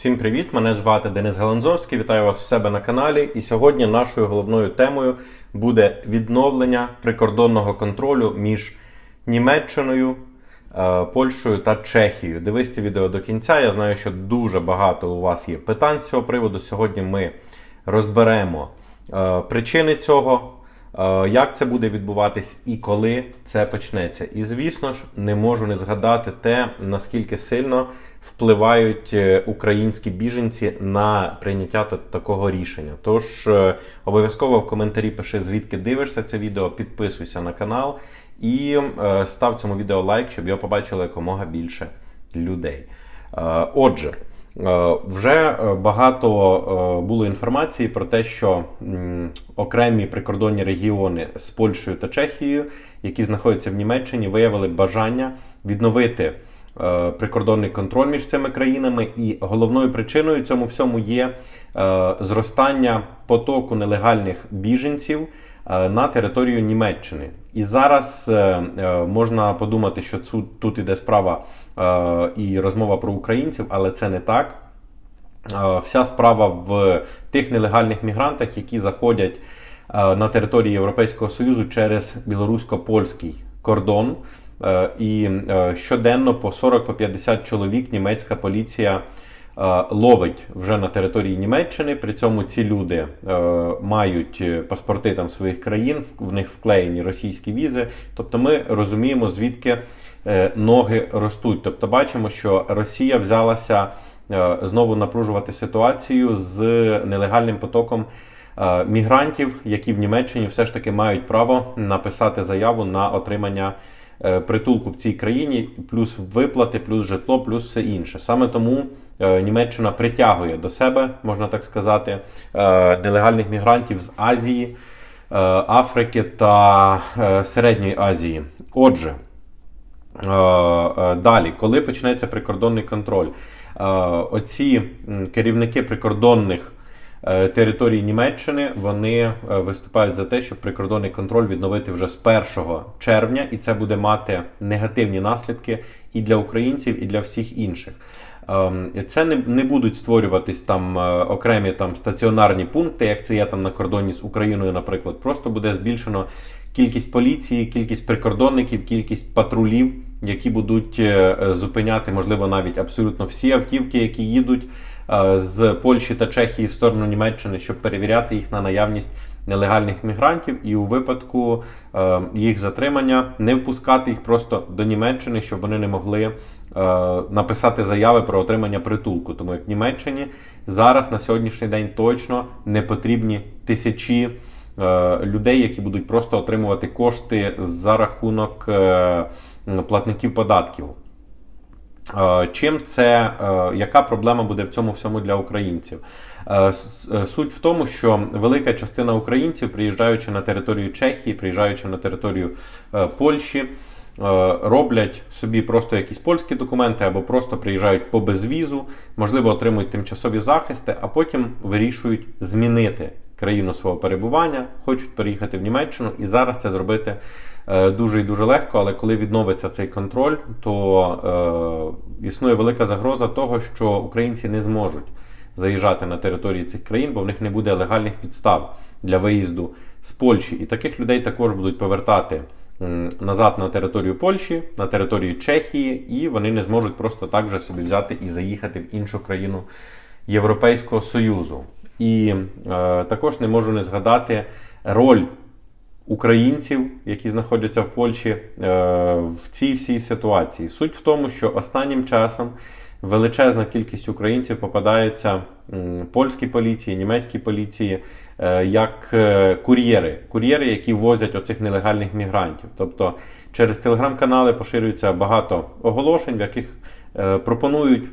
Всім привіт! Мене звати Денис Галанзовський. Вітаю вас в себе на каналі. І сьогодні нашою головною темою буде відновлення прикордонного контролю між Німеччиною, е, Польщею та Чехією. Дивись це відео до кінця. Я знаю, що дуже багато у вас є питань з цього приводу. Сьогодні ми розберемо е, причини цього. Е, Як це буде відбуватись і коли це почнеться? І звісно ж, не можу не згадати те, наскільки сильно впливають е, українські біженці на прийняття такого рішення. Тож е, обов'язково в коментарі пиши, звідки дивишся це відео, підписуйся на канал і став цьому відео лайк, щоб його побачило якомога більше людей. Отже. Е, Вже е, багато е, було інформації про те, що окремі прикордонні регіони з Польщею та Чехією, які знаходяться в Німеччині, виявили бажання відновити прикордонний контроль між цими країнами. І головною причиною цьому всьому є зростання потоку нелегальних біженців на територію Німеччини. І зараз можна подумати, що тут іде справа і розмова про українців, але це не так. Е, Вся справа в тих нелегальних мігрантах, які заходять е, на території Європейського Союзу через білорусько-польський кордон. Е, І е, щоденно по 40-50 чоловік німецька поліція е, ловить вже на території Німеччини. При цьому ці люди е, мають е, паспорти там своїх країн, в- них вклеєні російські візи. Тобто ми розуміємо, звідки е, ноги ростуть. Тобто бачимо, що Росія взялася е, знову напружувати ситуацію з нелегальним потоком е, мігрантів, які в Німеччині все ж таки мають право написати заяву на отримання е, притулку в цій країні, плюс виплати, плюс житло, плюс все інше. Саме тому е, Німеччина притягує до себе, можна так сказати, е, нелегальних мігрантів з Азії, е, Африки та е, Середньої Азії. Отже. Е, е, Далі, коли почнеться прикордонний контроль, Е, оці керівники прикордонних територій Німеччини вони виступають за те, щоб прикордонний контроль відновити вже з 1 червня, і це буде мати негативні наслідки і для українців, і для всіх інших. Ем, Це не, не будуть створюватись там окремі там стаціонарні пункти, як це є там на кордоні з Україною, наприклад. Просто буде збільшено кількість поліції, кількість прикордонників, кількість патрулів, які будуть е, зупиняти, можливо, навіть абсолютно всі автівки, які їдуть е, з Польщі та Чехії в сторону Німеччини, щоб перевіряти їх на наявність нелегальних мігрантів, і у випадку е, їх затримання не впускати їх просто до Німеччини, щоб вони не могли написати заяви про отримання притулку. Тому як Німеччині зараз на сьогоднішній день точно не потрібні тисячі людей, які будуть просто отримувати кошти за рахунок платників податків. Е, Чим це, е, яка проблема буде в цьому всьому для українців? Е, Суть в тому, що велика частина українців, приїжджаючи на територію Чехії, приїжджаючи на територію Польщі, роблять собі просто якісь польські документи або просто приїжджають по безвізу, можливо, отримують тимчасові захисти, а потім вирішують змінити країну свого перебування, хочуть переїхати в Німеччину, і зараз це зробити е, дуже і дуже легко. Але коли відновиться цей контроль, то е, існує велика загроза того, що українці не зможуть заїжджати на території цих країн, бо в них не буде легальних підстав для виїзду з Польщі. І таких людей також будуть повертати назад на територію Польщі, на територію Чехії, і вони не зможуть просто так же собі взяти і заїхати в іншу країну Європейського Союзу. І е, також не можу не згадати роль українців, які знаходяться в Польщі е, в цій всій ситуації. Суть в тому, що останнім часом величезна кількість українців попадається м, польській поліції, німецькій поліції е, як е, кур'єри, кур'єри, які возять оцих нелегальних мігрантів. Тобто через телеграм-канали поширюється багато оголошень, в яких е, пропонують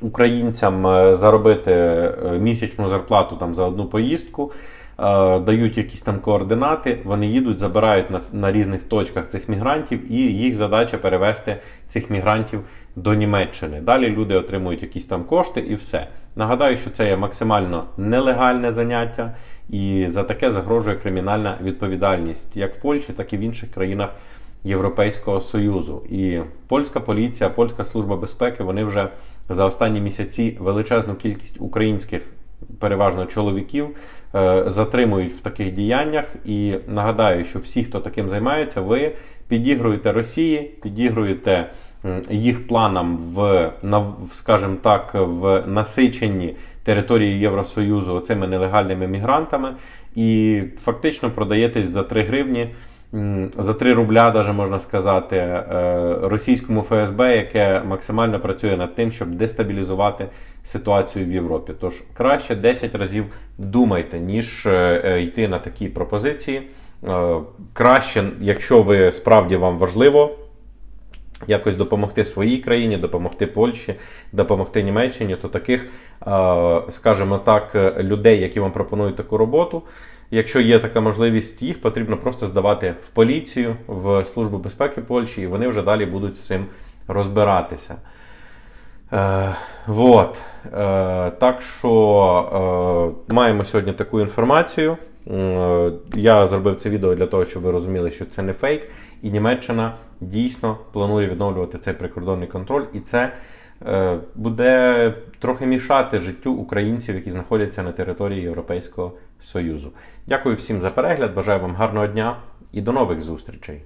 українцям е, заробити е, місячну зарплату там за одну поїздку, е, дають якісь там координати, вони їдуть, забирають на, на різних точках цих мігрантів, і їх задача перевести цих мігрантів до Німеччини. Далі люди отримують якісь там кошти і все. Нагадаю, що це є максимально нелегальне заняття, і за таке загрожує кримінальна відповідальність як в Польщі, так і в інших країнах Європейського Союзу. І польська поліція, польська служба безпеки вони вже за останні місяці величезну кількість українських, переважно чоловіків, е, затримують в таких діяннях. І нагадаю, що всі, хто таким займається, ви підігруєте Росії, підігруєте їх планам в, скажімо так, в насиченні території Євросоюзу цими нелегальними мігрантами, і фактично продаєтесь за 3 гривні. За 3 рубля, даже можна сказати, е, російському ФСБ, яке максимально працює над тим, щоб дестабілізувати ситуацію в Європі. Тож краще 10 разів думайте, ніж е, е, йти на такі пропозиції. Краще, якщо ви справді вам важливо якось допомогти своїй країні, допомогти Польщі, допомогти Німеччині, то таких, е, скажімо так, е, людей, які вам пропонують таку роботу. Якщо є така можливість, їх потрібно просто здавати в поліцію, в Службу безпеки Польщі, і вони вже далі будуть з цим розбиратися. Е, вот. Е, так що е, маємо сьогодні таку інформацію. Е, я зробив це відео для того, щоб ви розуміли, що це не фейк, і Німеччина дійсно планує відновлювати цей прикордонний контроль, і це буде трохи мішати життю українців, які знаходяться на території Європейського Союзу. Дякую всім за перегляд. Бажаю вам гарного дня і до нових зустрічей.